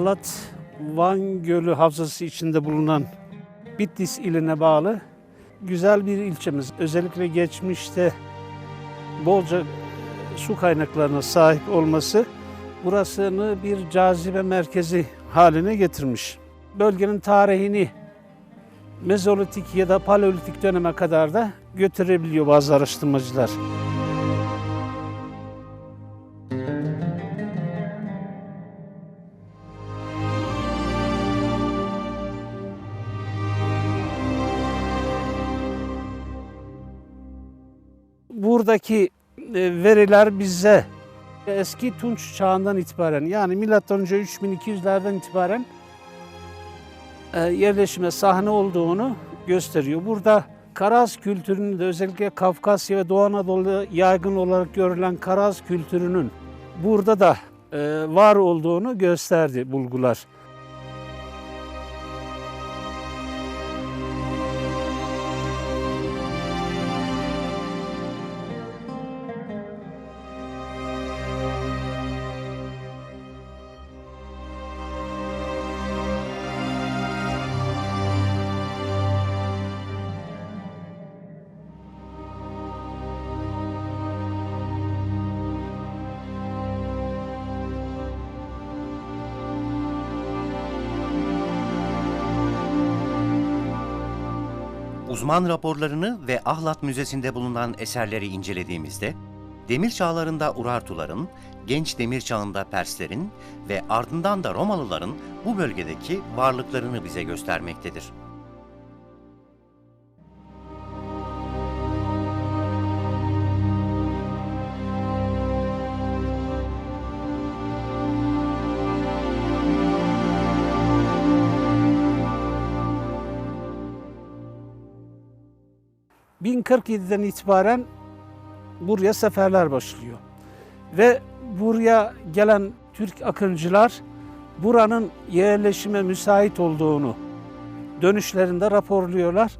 Ahlat Van Gölü Havzası içinde bulunan Bitlis iline bağlı güzel bir ilçemiz. Özellikle geçmişte bolca su kaynaklarına sahip olması burasını bir cazibe merkezi haline getirmiş. Bölgenin tarihini Mezolitik ya da Paleolitik döneme kadar da götürebiliyor bazı araştırmacılar. Buradaki e, veriler bize eski Tunç çağından itibaren yani milattan önce 3200'lerden itibaren e, yerleşime sahne olduğunu gösteriyor. Burada Karaz kültürünün de özellikle Kafkasya ve Doğu Anadolu'da yaygın olarak görülen Karaz kültürünün burada da e, var olduğunu gösterdi bulgular. Uzman raporlarını ve Ahlat Müzesi'nde bulunan eserleri incelediğimizde, demir çağlarında Urartuların, genç demir çağında Perslerin ve ardından da Romalıların bu bölgedeki varlıklarını bize göstermektedir. ...1047'den itibaren buraya seferler başlıyor. Ve buraya gelen Türk akıncılar buranın yerleşime müsait olduğunu dönüşlerinde raporluyorlar.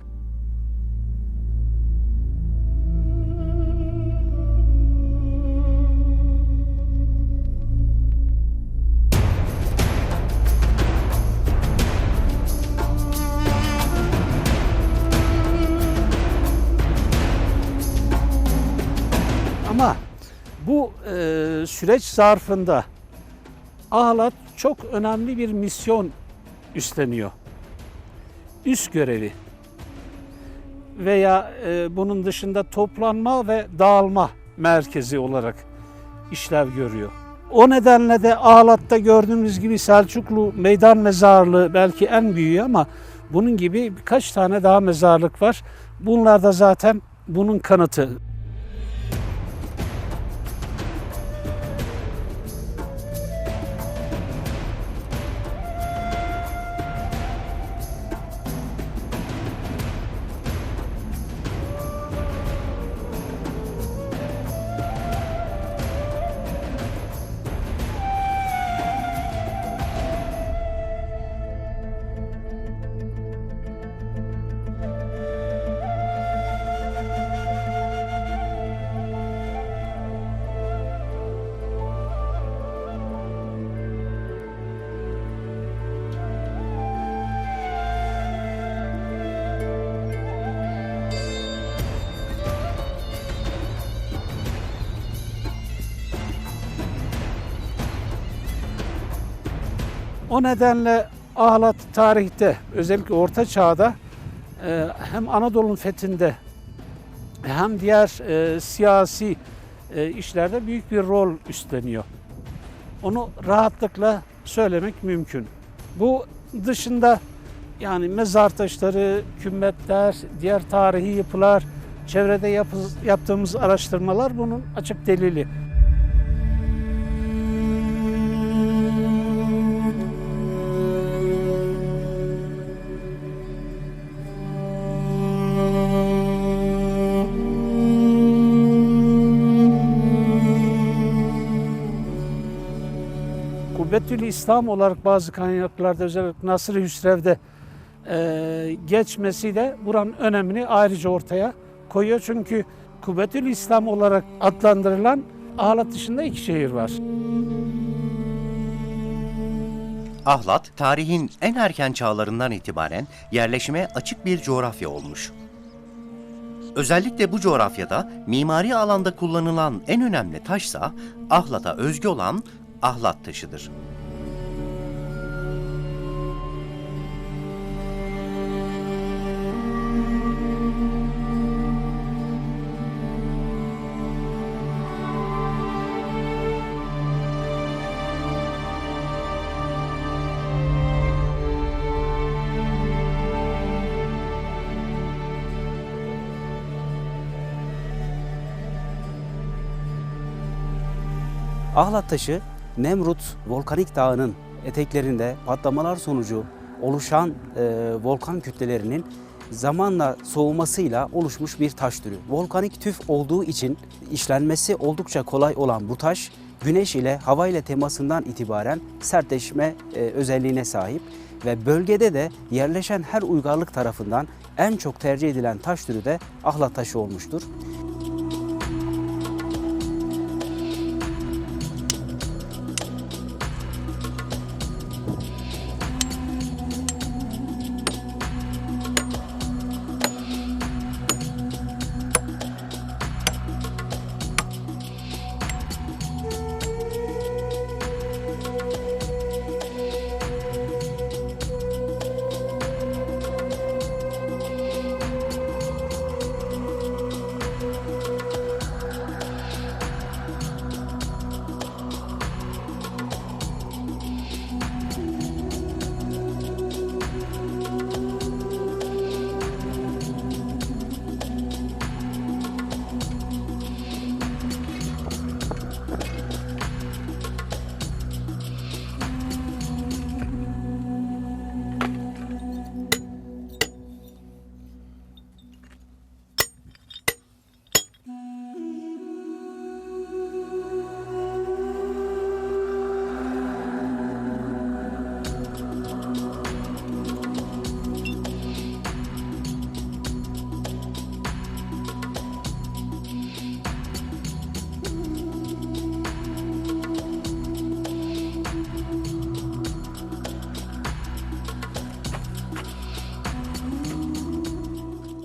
Süreç zarfında Ahlat çok önemli bir misyon üstleniyor. Üst görevi veya e, bunun dışında toplanma ve dağılma merkezi olarak işlev görüyor. O nedenle de Ahlat'ta gördüğümüz gibi Selçuklu meydan mezarlığı belki en büyüğü ama bunun gibi birkaç tane daha mezarlık var. Bunlar da zaten bunun kanıtı. O nedenle Ahlat tarihte özellikle Orta Çağ'da e, hem Anadolu'nun fethinde hem diğer e, siyasi e, işlerde büyük bir rol üstleniyor. Onu rahatlıkla söylemek mümkün. Bu dışında yani mezar taşları, kümbetler, diğer tarihi yapılar, çevrede yapı- yaptığımız araştırmalar bunun açık delili. İslam olarak bazı kaynaklarda özellikle Nasır-ı Hüsrev'de e, geçmesi de buranın önemini ayrıca ortaya koyuyor. Çünkü Kubbetül İslam olarak adlandırılan Ahlat dışında iki şehir var. Ahlat, tarihin en erken çağlarından itibaren yerleşime açık bir coğrafya olmuş. Özellikle bu coğrafyada mimari alanda kullanılan en önemli taşsa Ahlat'a özgü olan ahlat taşıdır. Ahlat taşı Nemrut Volkanik Dağı'nın eteklerinde patlamalar sonucu oluşan e, volkan kütlelerinin zamanla soğumasıyla oluşmuş bir taş türü. Volkanik tüf olduğu için işlenmesi oldukça kolay olan bu taş güneş ile hava ile temasından itibaren sertleşme e, özelliğine sahip ve bölgede de yerleşen her uygarlık tarafından en çok tercih edilen taş türü de ahlat taşı olmuştur.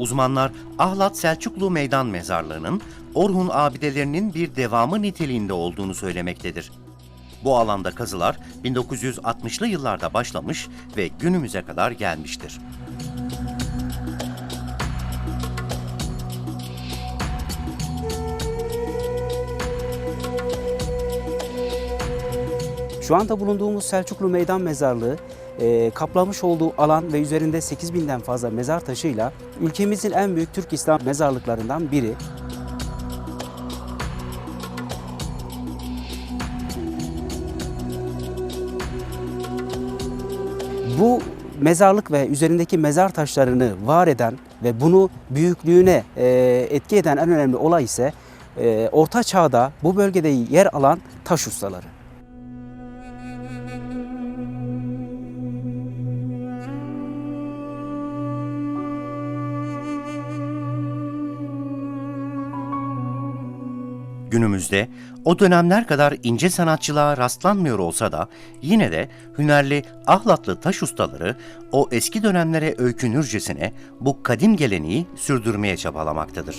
Uzmanlar Ahlat Selçuklu Meydan Mezarlığı'nın Orhun abidelerinin bir devamı niteliğinde olduğunu söylemektedir. Bu alanda kazılar 1960'lı yıllarda başlamış ve günümüze kadar gelmiştir. Şu anda bulunduğumuz Selçuklu Meydan Mezarlığı e, kaplamış olduğu alan ve üzerinde 8000'den fazla mezar taşıyla ülkemizin en büyük Türk İslam mezarlıklarından biri. Bu mezarlık ve üzerindeki mezar taşlarını var eden ve bunu büyüklüğüne e, etki eden en önemli olay ise e, Orta Çağ'da bu bölgede yer alan taş ustaları. Günümüzde o dönemler kadar ince sanatçılığa rastlanmıyor olsa da yine de hünerli ahlatlı taş ustaları o eski dönemlere öykünürcesine bu kadim geleneği sürdürmeye çabalamaktadır.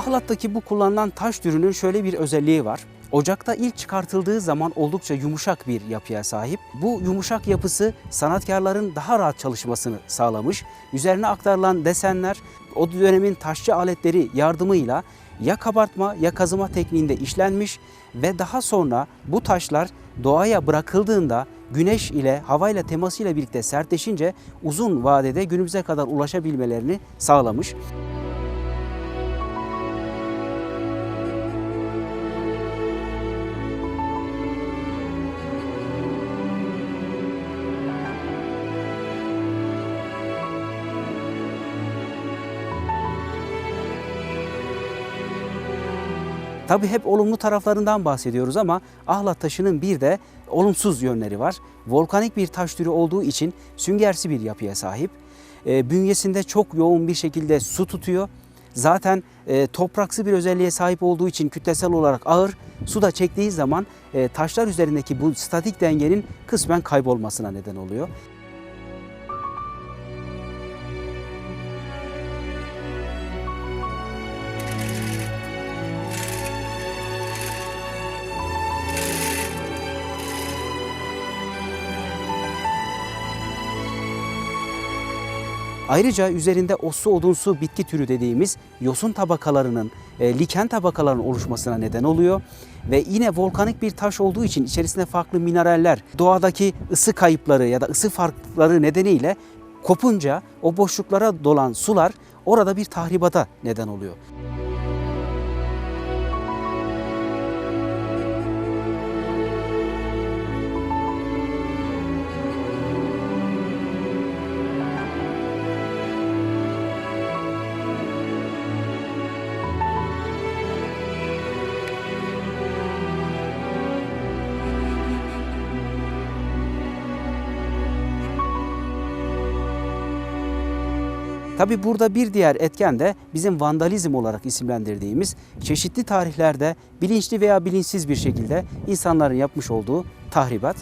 Ahlat'taki bu kullanılan taş türünün şöyle bir özelliği var. Ocakta ilk çıkartıldığı zaman oldukça yumuşak bir yapıya sahip. Bu yumuşak yapısı sanatkarların daha rahat çalışmasını sağlamış. Üzerine aktarılan desenler o dönemin taşçı aletleri yardımıyla ya kabartma ya kazıma tekniğinde işlenmiş ve daha sonra bu taşlar doğaya bırakıldığında güneş ile havayla temasıyla birlikte sertleşince uzun vadede günümüze kadar ulaşabilmelerini sağlamış. Tabii hep olumlu taraflarından bahsediyoruz ama ahlat taşının bir de olumsuz yönleri var. Volkanik bir taş türü olduğu için süngersi bir yapıya sahip. E, bünyesinde çok yoğun bir şekilde su tutuyor. Zaten e, topraksı bir özelliğe sahip olduğu için kütlesel olarak ağır. Su da çektiği zaman e, taşlar üzerindeki bu statik dengenin kısmen kaybolmasına neden oluyor. Ayrıca üzerinde ossu odunsu bitki türü dediğimiz yosun tabakalarının, e, liken tabakalarının oluşmasına neden oluyor. Ve yine volkanik bir taş olduğu için içerisinde farklı mineraller, doğadaki ısı kayıpları ya da ısı farkları nedeniyle kopunca o boşluklara dolan sular orada bir tahribata neden oluyor. Tabi burada bir diğer etken de bizim vandalizm olarak isimlendirdiğimiz çeşitli tarihlerde bilinçli veya bilinçsiz bir şekilde insanların yapmış olduğu tahribat.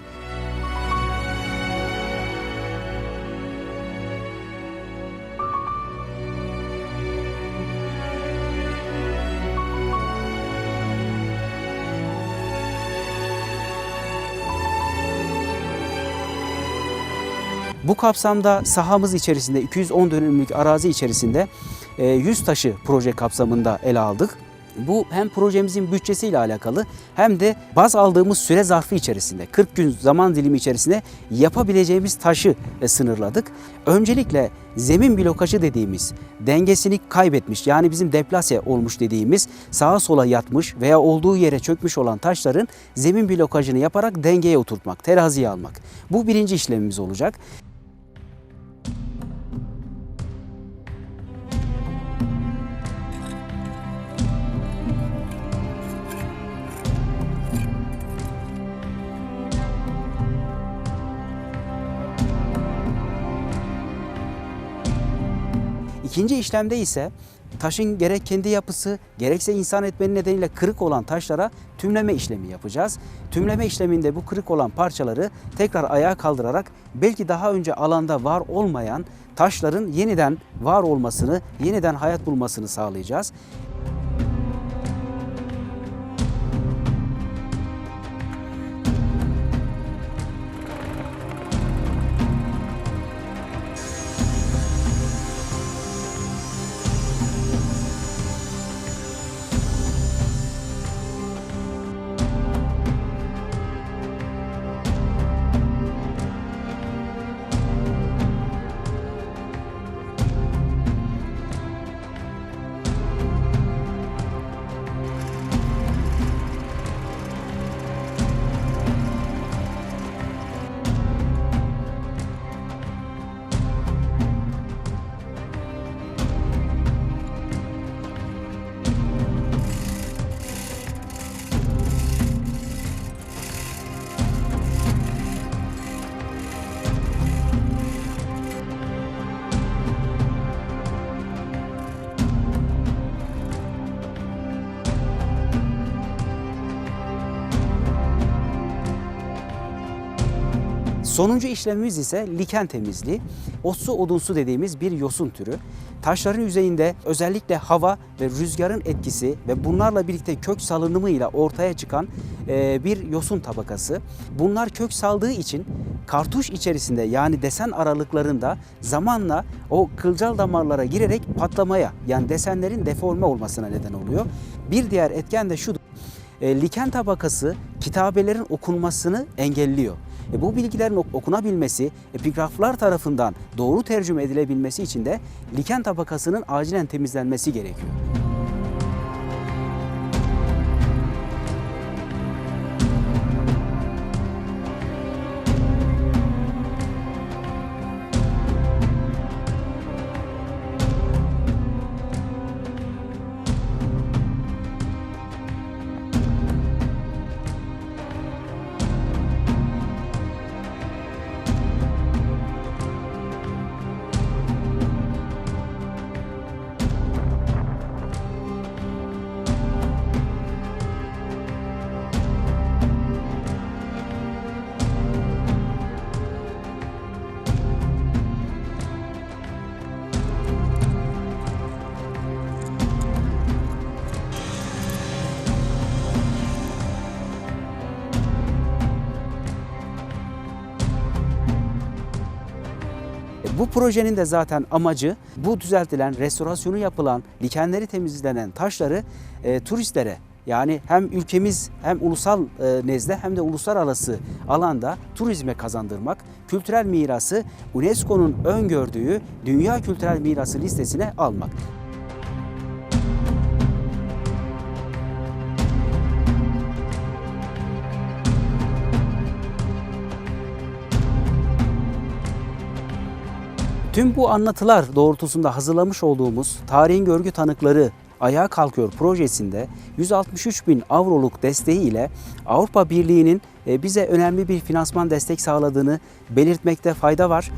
Bu kapsamda sahamız içerisinde 210 dönümlük arazi içerisinde e, 100 taşı proje kapsamında ele aldık. Bu hem projemizin bütçesiyle alakalı hem de baz aldığımız süre zarfı içerisinde 40 gün zaman dilimi içerisinde yapabileceğimiz taşı e, sınırladık. Öncelikle zemin blokajı dediğimiz dengesini kaybetmiş yani bizim deplase olmuş dediğimiz sağa sola yatmış veya olduğu yere çökmüş olan taşların zemin blokajını yaparak dengeye oturtmak, teraziye almak. Bu birinci işlemimiz olacak. İkinci işlemde ise taşın gerek kendi yapısı gerekse insan etmeni nedeniyle kırık olan taşlara tümleme işlemi yapacağız. Tümleme işleminde bu kırık olan parçaları tekrar ayağa kaldırarak belki daha önce alanda var olmayan taşların yeniden var olmasını, yeniden hayat bulmasını sağlayacağız. Sonuncu işlemimiz ise liken temizliği. Otsu odunsu dediğimiz bir yosun türü. Taşların yüzeyinde özellikle hava ve rüzgarın etkisi ve bunlarla birlikte kök salınımıyla ortaya çıkan e, bir yosun tabakası. Bunlar kök saldığı için kartuş içerisinde yani desen aralıklarında zamanla o kılcal damarlara girerek patlamaya yani desenlerin deforme olmasına neden oluyor. Bir diğer etken de şudur. E, liken tabakası kitabelerin okunmasını engelliyor. E, bu bilgilerin ok- okunabilmesi, epigraflar tarafından doğru tercüme edilebilmesi için de liken tabakasının acilen temizlenmesi gerekiyor. Projenin de zaten amacı bu düzeltilen, restorasyonu yapılan, likenleri temizlenen taşları e, turistlere yani hem ülkemiz hem ulusal e, nezde hem de uluslararası alanda turizme kazandırmak, kültürel mirası UNESCO'nun öngördüğü Dünya Kültürel Mirası listesine almak. Tüm bu anlatılar doğrultusunda hazırlamış olduğumuz Tarihin Görgü Tanıkları Ayağa Kalkıyor projesinde 163 bin avroluk desteği ile Avrupa Birliği'nin e, bize önemli bir finansman destek sağladığını belirtmekte fayda var.